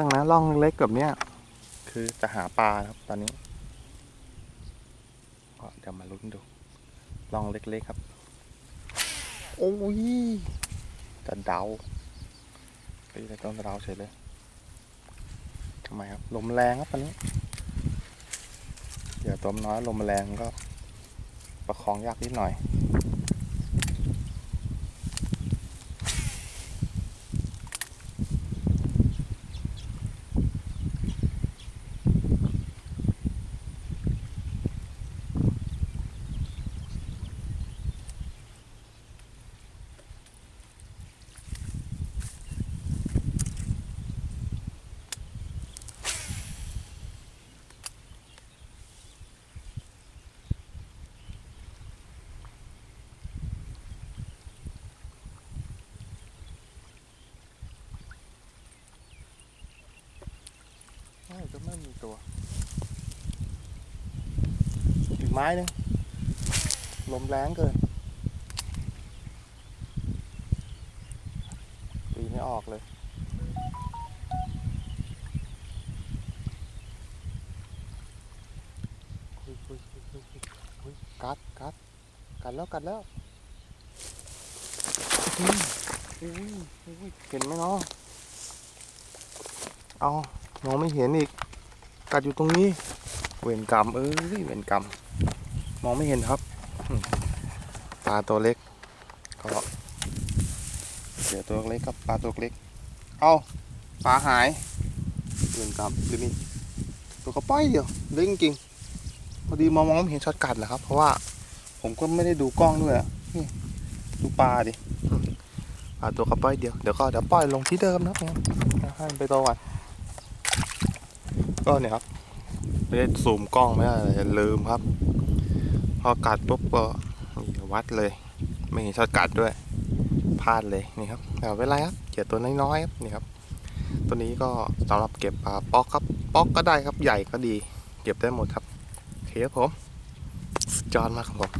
รื่องนะล่องเล็กแบบเนี้ยคือจะหาปลาครับตอนนี้ก็เดี๋ยวมาลุ้นดูล่องเล็กๆครับ โอ้ยจะเดาไปแต่ต้นเดาเฉยเลยทำไมครับ ลมแรงครับตอนนี้เดี๋ยวตัวมันน้อยลมแรงก็ประคองยากนิดหน่อย ก็ไม่มีตัว อีกไม้หนึงลมแรงเกินตีไม่ออกเลยคุยอุ๊ยอุ๊ยอุ๊ยอุ๊ยอุ๊ยกัดกัดกัดแล้วกัดแล้วเห็นไหมเนาะเอา มองไม่เห็นอีก กัดอยู่ตรงนี้ เวรกรรมเอ้ยเวรกรรม มองไม่เห็นครับอืมปลาตัวเล็กก็เดี๋ยวตัวเล็กกับปลาตัวเล็ก เอาปลาหายเวรกรรมหรือมีตัวกระป้อยเดียวเล็กจริงๆพอดีมองมองไม่เห็นช็อตกัดแหละครับ เพราะว่าผมก็ไม่ได้ดูกล้องด้วยอะนี่ดูปลาดิอืมปลาตัวกระป้อยเดียวเดี๋ยวก็เดี๋ยวปล่อยลงที่เดิมนะครับให้มันไปตัวก่อน ก็เนี่ยครับไม่ได้ซูมกล้องไม่ได้เลยลืมครับ พอกัดปุ๊บก็วัดเลย ไม่เห็นช็อตกัดด้วยพลาดเลยนี่ครับแต่ไม่เป็นไรครับเกี่ยวตัวน้อยๆครับนี่ครับ ตัวนี้ก็สำหรับเก็บปลาป๊อกครับป๊อกก็ได้ครับใหญ่ก็ดี เก็บได้หมดครับโอเคครับผมสุดยอดมากครับผม